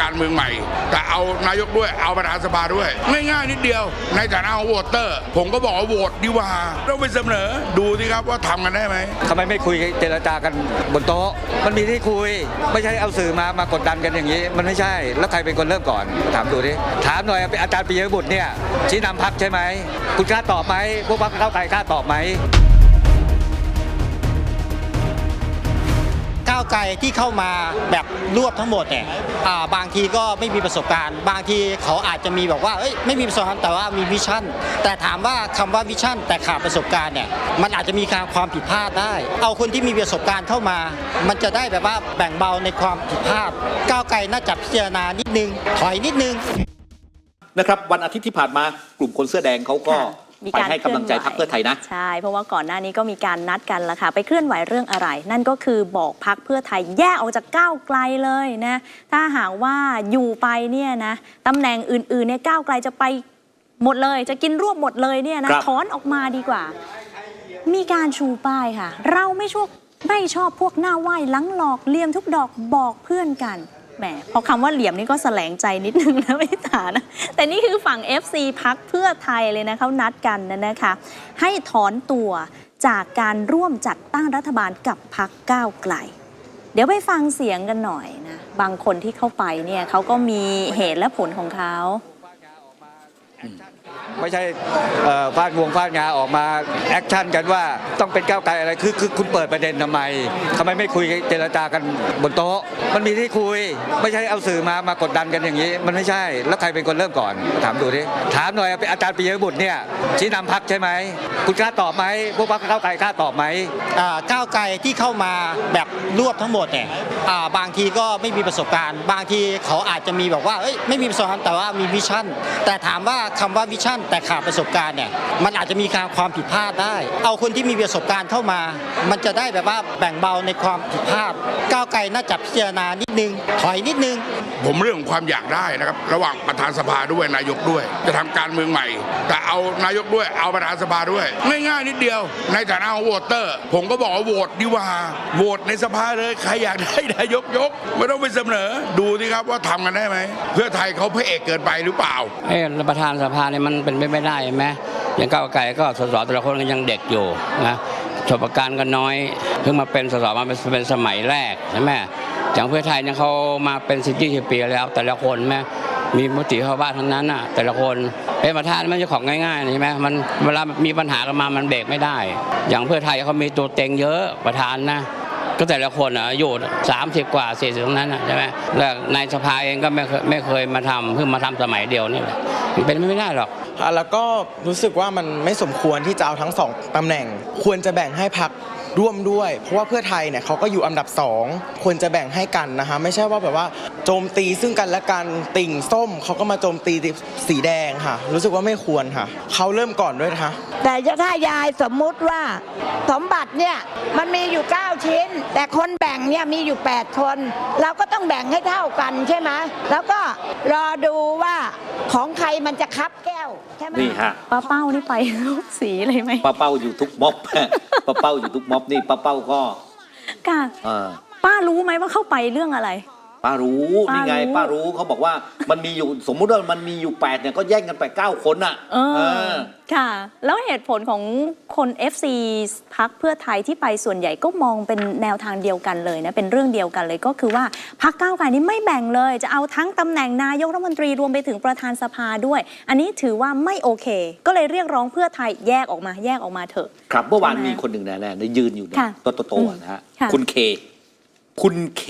การเมืองใหม่ แต่เอานายกด้วยเอาประธานสภาด้วย ง่ายๆนิดเดียว ในฐานะของโหวตเตอร์ ผมก็บอกว่าโหวตดีกว่าต้องไปเสนอดูสิครับว่าทำกันได้ไหมทำไมไม่คุยเจรจากันบนโต๊ะ มันมีที่คุย ไม่ใช่เอาสื่อมามากดดันกันอย่างนี้ มันไม่ใช่ แล้วใครเป็นคนเริ่มก่อน ถามดูดิถามหน่อยอาจารย์ปิยบุตรเนี่ยชี้นำพักใช่ไหมคุณกล้าตอบไหมพวกพักเก้าวไกลกล้าตอบไหม ก้าวไกลที่เข้ามาแบบรวบทั้งหมดเนี่ยอ่าบางทีก็ไม่มีประสบการณ์ บางทีเขาอาจจะมีแบบว่าเอ้ยไม่มีประสบการณ์แต่ว่ามีวิชั่น แต่ถามว่าคำว่าวิชั่น แต่ขาดประสบการณ์เนี่ยมันอาจจะมีการความผิดพลาดได้ เอาคนที่มีประสบการณ์เข้ามา มันจะได้แบบว่าแบ่งเบาในความผิดพลาด ก้าวไกลน่าจะพิจารณานิดนึง ถอยนิดนึงนะครับวันอาทิตย์ที่ผ่านมากลุ่มคนเสื้อแดงเขาก็ค่ะ มีไปการให้กำลังใจเคลื่อนไหวพรรคเพื่อไทยนะ ใช่ เพราะว่าก่อนหน้านี้ก็มีการนัดกันละค่ะ ไปเคลื่อนไหวเรื่องอะไร นั่นก็คือบอกพักเพื่อไทยแยกออกจากก้าวไกลเลยนะ ถ้าหากว่าอยู่ไปเนี่ยนะตำแหน่งอื่นๆเนี่ยก้าวไกลจะไปหมดเลย จะกินรวบหมดเลยเนี่ยนะครับ ถอนออกมาดีกว่า มีการชูป้ายค่ะ เราไม่ชอบไม่ชอบพวกหน้าไหว้หลังหลอกเลี่ยมทุกดอกบอกเพื่อนกัน แหมพอคำว่าเหลี่ยมนี่ก็แสลงใจนิดนึงนะไม่ตานะแต่นี่คือฝั่ง FC พักเพื่อไทยเลยนะเขานัดกันนะนะคะ ให้ถอนตัวจากการร่วมจัดตั้งรัฐบาลกับพักก้าวไกล เดี๋ยวไปฟังเสียงกันหน่อยนะ บางคนที่เข้าไปเนี่ยเขาก็มีเหตุและผลของเขา ไม่ใช่ฟาดวงฟาดงาออกมาแอคชั่นกันว่าต้องเป็นก้าวไกลอะไรคือคือคุณเปิดประเด็นทำไมทำไมไม่คุยเจรจากันบนโต๊ะ มันมีที่คุย ไม่ใช่เอาสื่อมามากดดันกันอย่างนี้ มันไม่ใช่ แล้วใครเป็นคนเริ่มก่อน ถามดูดิถามหน่อยอาจารย์ปิยบุตรเนี่ยชี้นำพักใช่ไหมคุณกล้าตอบไหมพวกพักเก้าวไกลกล้าตอบไหมก้าวไกลที่เข้ามาแบบรวบทั้งหมดเนี่ยบางทีก็ไม่มีประสบการณ์ บางทีเขาอาจจะมีแบบว่าไม่มีประสบการณ์แต่ว่ามีวิชั่น แต่ถามว่าคำว่าวิชั่นแต่ขาดประสบการณ์เนี่ยมันอาจจะมีการความผิดพลาดได้ เอาคนที่มีประสบการณ์เข้ามา มันจะได้แบบว่าแบ่งเบาในความผิดพลาดก้าวไกลน่าจะพิจารณานิดนึง ถอยนิดนึง ผมเรื่องของความอยากได้นะครับ ระหว่างประธานสภาด้วยนายกด้วย จะทำการเมืองใหม่ แต่เอานายกด้วยเอาประธานสภาด้วย ง่ายๆนิดเดียว ในฐานะของโหวตเตอร์ ผมก็บอกว่าโหวตดีกว่าโหวตในสภาเลยใครอยากได้นายกยกไม่ต้องไปเสนอดูสิครับว่าทำกันได้ไหมเพื่อไทยเขาพระเอกเกินไปหรือเปล่าเอ้ประธานสภาเนี่ยมันเป็นไปไม่ได้ใช่ไหมอย่างก้าวไกลก็สสแต่ละคนก็ยังเด็กอยู่นะประสบการณ์ก็น้อยเพิ่งมาเป็นสสมาเป็นสมัยแรกใช่ไหมอย่างเพื่อไทยเนี่ยเขามาเป็นสิบยี่สิบปีแล้ว แต่ละคนแม่มีมติภาวะทั้งนั้นอะ แต่ละคนเป็นประธานม่ใช่ของง่ายๆใช่ไหมมันเวลามีปัญหากันมามันเบรกไม่ได้ อย่างเพื่อไทยเขามีตัวเต็งเยอะประธานนะก็แต่ละคนอะอายุสามสิบกว่าสี่สิบตรงนั้นใช่ไหมแล้วในสภาเองก็ไม่เคยไม่เคยมาทำเพิ่งมาทำสมัยเดียวนี่แหละเป็นไม่ได้หรอก แล้วก็รู้สึกว่ามันไม่สมควรที่จะเอาทั้งสองตำแหน่ง ควรจะแบ่งให้พักร่วมด้วย เพราะว่าเพื่อไทยเนี่ยเขาก็อยู่อันดับสองควรจะแบ่งให้กันนะคะไม่ใช่ว่าแบบว่าโจมตีซึ่งกันและกันติ่งส้มเขาก็มาโจมตีสีแดงค่ะ รู้สึกว่าไม่ควรค่ะเขาเริ่มก่อนด้วยนะคะแต่ถ้ายายสมมุติว่าสมบัติเนี่ยมันมีอยู่ 9 ชิ้น แต่คนแบ่งเนี่ยมีอยู่ 8 คน เราก็ต้องแบ่งให้เท่ากันใช่ไหมแล้วก็รอดูว่า ของใครมันจะคับแก้วใช่ไหมนี่ฮะ ป้าเป้านี่ไปสีเลยไหมป้าเป้าอยู่ทุกม็อบ ป้าเป้าอยู่ทุกม็อบนี่ป้าเป้าก็ค่ะเออป้ารู้ไหมว่าเข้าไปเรื่องอะไร ป้ารู้ป้ารู้นี่ไงป้ารู้เขาบอกว่ามันมีอยู่สมมุติว่ามันมีอยู่แปดเนี่ยก็แย่งกันไปเก้าคนอะเออ เออ ค่ะ แล้วเหตุผลของคน FC พักเพื่อไทยที่ไปส่วนใหญ่ก็มองเป็นแนวทางเดียวกันเลยนะเป็นเรื่องเดียวกันเลยก็คือว่าพักก้าวไกลนี้ไม่แบ่งเลย จะเอาทั้งตำแหน่งนายกรัฐมนตรีรวมไปถึงประธานสภาด้วย อันนี้ถือว่าไม่โอเค ก็เลยเรียกร้องเพื่อไทยแยกออกมาแยกออกมาเถอะ ครับเมื่อวานใช่ไหมมีคนหนึ่งแน่ๆในยืนอยู่เนี่ยค่ะตัวโตอืๆมอะนะฮะค่ะ คุณเค คุณเค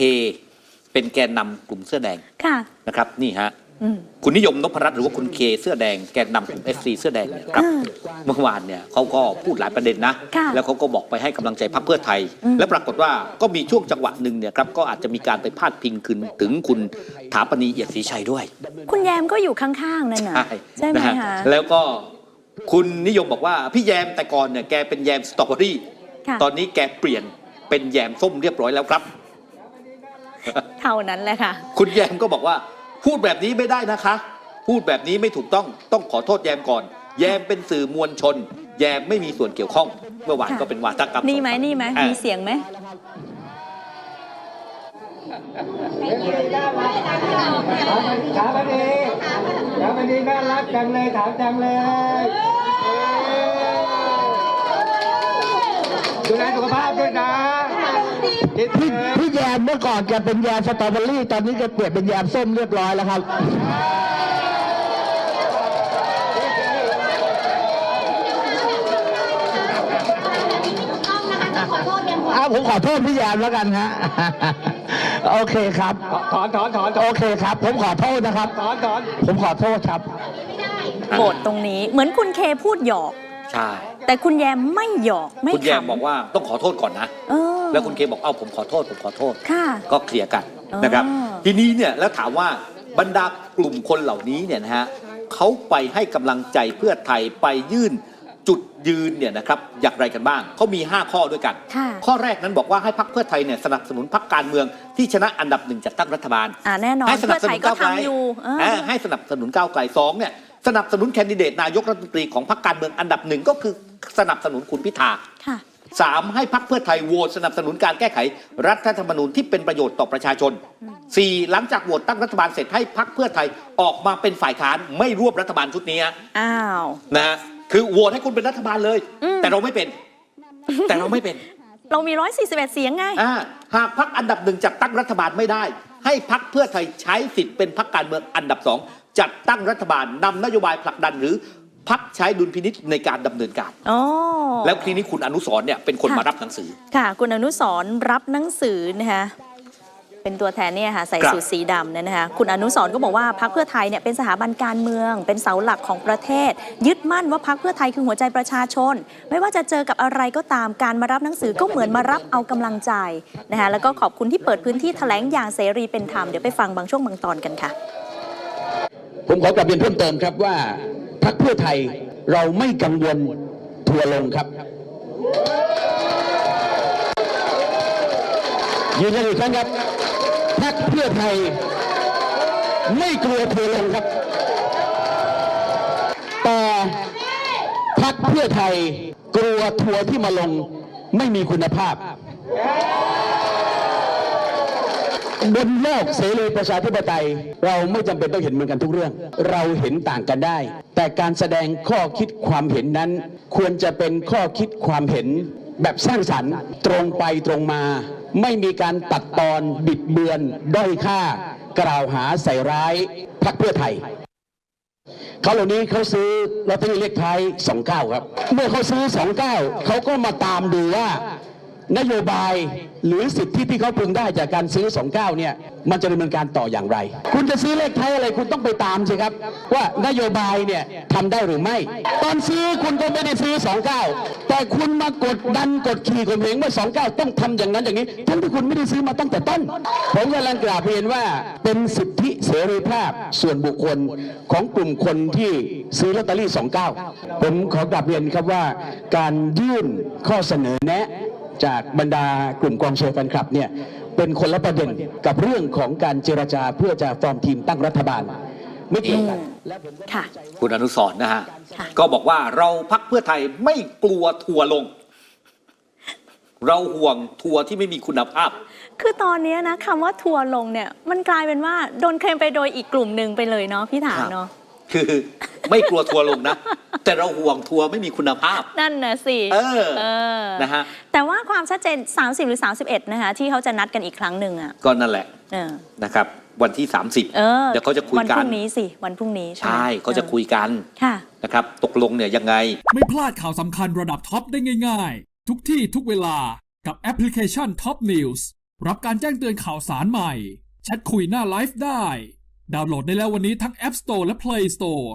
เป็นแกนนำกลุ่มเสื้อแดงค่ะ นะครับ นี่ฮะอืม คุณนิยมนพรัตน์หรือว่าคุณเคเสื้อแดงแกนนำกลุ่มเอฟซีเสื้อแดงเนี่ยครับ อ่าเมื่อวานเนี่ยเขาก็พูดหลายประเด็นนะ ค่ะแล้วเขาก็บอกไปให้กำลังใจพรรคเพื่อไทย อืม และปรากฏว่าก็มีช่วงจังหวะหนึ่งเนี่ยครับก็อาจจะมีการไปพาดพิงคืนถึงคุณถาปณีเอียดศรีชัยด้วย คุณแยมก็อยู่ข้างๆนั่นน่ะใช่ใช่ไหมนะฮะคะ แล้วก็คุณนิยมบอกว่าพี่แยมแต่ก่อนเนี่ยแกเป็นแยมสตรอเบอรี่ ค่ะ ตอนนี้แกเปลี่ยนเป็นแยมส้มเรียบร้อยแล้วครับ เท่านั้นแหละค่ะ คุณแยมก็บอกว่า พูดแบบนี้ไม่ได้นะคะ พูดแบบนี้ไม่ถูกต้องต้องขอโทษแยมก่อน แยมเป็นสื่อมวลชน แยมไม่มีส่วนเกี่ยวข้อง เมื่อวานค่ะ ก็เป็นวาทกรรมนี่ไหมของนี่ไหมอะมีเสียงไหมถามมันดีถามมันดีน่ารักจังเลยถามจังเลยดูแลสุขภาพด้วยนะคิดถึพี่งพี่แย มเมื่อก่อนแกเป็นแยมสตรอเบอรี่ ตอนนี้แกเปลี่ยนเป็นแยมส้มเรียบร้อยแล้วครับอ้าวผมขอโทษพี่แยมแล้วกันฮะ โอเคครับ ถอนถอนถอนถอนโอเคครับ ผมขอโทษนะครับ ถอนถอนผมขอโทษครับโบทตรงนี้เหมือนคุณเคพูดหยอก ใช่ แต่คุณแยมไม่หยอกไม่คุณแยมขำบอกว่าต้องขอโทษก่อนนะ เออ แล้วคุณเคบอกเอาผมขอโทษผมขอโทษ ค่ะ ก็เคลียร์กันอ๋อนะครับทีนี้เนี่ยแล้วถามว่าบรรดากลุ่มคนเหล่านี้เนี่ยนะฮะเขาไปให้กำลังใจเพื่อไทยไปยื่นจุดยืนเนี่ยนะครับอย่างไรกันบ้างเขามี 5 ข้อด้วยกัน ค่ะ ข้อแรกนั้นบอกว่าให้พักเพื่อไทยเนี่ยสนับสนุนพักการเมืองที่ชนะอันดับหนึ่งจัดตั้งรัฐบาล อ่าแน่นอนให้สนับเพื่อสไทนุยนก็ก้าวไกลทำอยู่เออ เออให้สนับสนุนก้าวไกลสองเนี่ยสนับสนุนแคนดิเดตนายกรัฐมนตรีของพรรคการเมืองอันดับหนึ่งก็คือสนับสนุนคุณพิธา ค่ะ สามให้พักเพื่อไทยโหวตสนับสนุนการแก้ไข รัฐธรรมนูญที่เป็นประโยชน์ต่อประชาชนสี่หลังจากโหวตตั้งรัฐบาลเสร็จให้พักเพื่อไทยออกมาเป็นฝ่ายค้านไม่ร่วมรัฐบาลชุดนี้ฮะอ้าวนะฮะคือโหวตให้คุณเป็นรัฐบาลเลยอืมแต่เราไม่เป็น แต่เราไม่เป็น เรามี 141 เสียงไงอ่าหากพักอันดับหนึ่งจัดตั้งรัฐบาลไม่ได้ ให้พักเพื่อไทยใช้สิทธิ์เป็นพักการเมืองอันดับสองจัดตั้งรัฐบาลนำนโยบายผลักดันหรือ พักใช้ดุลพินิษในการดำเนินการ อ๋อแล้วทีนี้คุณอนุสรณ์เนี่ยเป็นคนค่ะมารับหนังสือ ค่ะ คุณอนุสรณ์รับหนังสือนะคะเป็นตัวแทนเนี่ยค่ะใส่ครับ สูทสีดำเนี่ยนะคะคุณอนุสรณ์ก็บอกว่าพรรคเพื่อไทยเนี่ยเป็นสถาบันการเมือง เป็นเสาหลักของประเทศ ยึดมั่นว่าพรรคเพื่อไทยคือหัวใจประชาชน ไม่ว่าจะเจอกับอะไรก็ตามการมารับหนังสือก็เหมือนมารับเอากำลังใจนะคะแล้วก็ขอบคุณที่เปิดพื้นที่แถลงอย่างเสรีเป็นธรรมเดี๋ยวไปฟังบางช่วงบางตอนกันค่ะ ผมขอกลับเรียนเพิ่มเติมครับว่า พรรคเพื่อไทยเราไม่กังวลทัวร์ลงครับยืนยันอีกครั้งครับพรรคเพื่อไทย ไม่กลัวทัวร์ลงครับ แต่พรรคเพื่อไทยกลัวทัวร์ที่มาลงไม่มีคุณภาพ บนโลกเสรีประชาธิปไตย เราไม่จำเป็นต้องเห็นเหมือนกันทุกเรื่อง เราเห็นต่างกันได้ แต่การแสดงข้อคิดความเห็นนั้น ควรจะเป็นข้อคิดความเห็นแบบสร้างสรรค์ตรงไปตรงมา ไม่มีการตัดตอนบิดเบือน ด้อยค่า กล่าวหาใส่ร้ายพรรคเพื่อไทยเขาเหล่านี้เขาซื้อลอตเตอรี่เลขท้าย 29 ครับ เมื่อเขาซื้อ 29 เขาก็มาตามดูว่า นโยบายหรือสิทธิที่เขาพึงได้จากการซื้อ 29 เนี่ย มันจะดำเนินการต่ออย่างไร คุณจะซื้อเลขไทยอะไรคุณต้องไปตามสิครับ ว่านโยบายเนี่ยทำได้หรือไม่ ตอนซื้อคุณก็ไม่ได้ซื้อ 29 แต่คุณมากดดันกดขี่ข่มเหงว่า 29 ต้องทำอย่างนั้นอย่างนี้ ทั้งที่คุณไม่ได้ซื้อมาตั้งแต่ต้น ผมกำลังกราบเรียนว่าเป็นสิทธิเสรีภาพส่วนบุคคลของกลุ่มคนที่ซื้อลอตเตอรี่ 29 ผมขอกราบเรียนครับว่า การยื่นข้อเสนอแนะ จากบรรดากลุ่มกองเชียร์แฟนคลับเนี่ยเป็นคนละประเด็นกับเรื่องของการเจรจาเพื่อจะฟอร์มทีมตั้งรัฐบาล ไม่เกี่ยวกันค่ะคุณอนุสรณ์นะฮะค่ะก็บอกว่าเราพักเพื่อไทยไม่กลัวทัวร์ลง เราห่วงทัวร์ที่ไม่มีคุณภาพ คือตอนนี้นะคำว่าทัวร์ลงเนี่ย มันกลายเป็นว่าโดนเคลมไปโดยอีกกลุ่มหนึ่งไปเลยเนาะพี่ถามเนาะคือ ไม่กลัวทัวร์ลงนะ แต่เราห่วงทัวร์ไม่มีคุณภาพ นั่นนะสิเออเออนะฮะ แต่ว่าความชัดเจน 30 หรือ 31 นะคะ ที่เขาจะนัดกันอีกครั้งหนึ่งอะก็นั่นแหละ เออนะครับ วันที่ 30เออเดี๋ยวเขาจะคุยวันกัพนรุ่งนี้สิ วันพรุ่งนี้ใช่ไหมใช่เขาจะคุยกันค่ะ นะครับตกลงเนี่ยยังไง ไม่พลาดข่าวสำคัญระดับท็อปได้ง่าย ๆ ทุกที่ทุกเวลากับแอปพลิเคชัน Top News รับการแจ้งเตือนข่าวสารใหม่ แชทคุยหน้าไลฟ์ได้ ดาวน์โหลดได้แล้ววันนี้ทั้ง App Store และ Play Store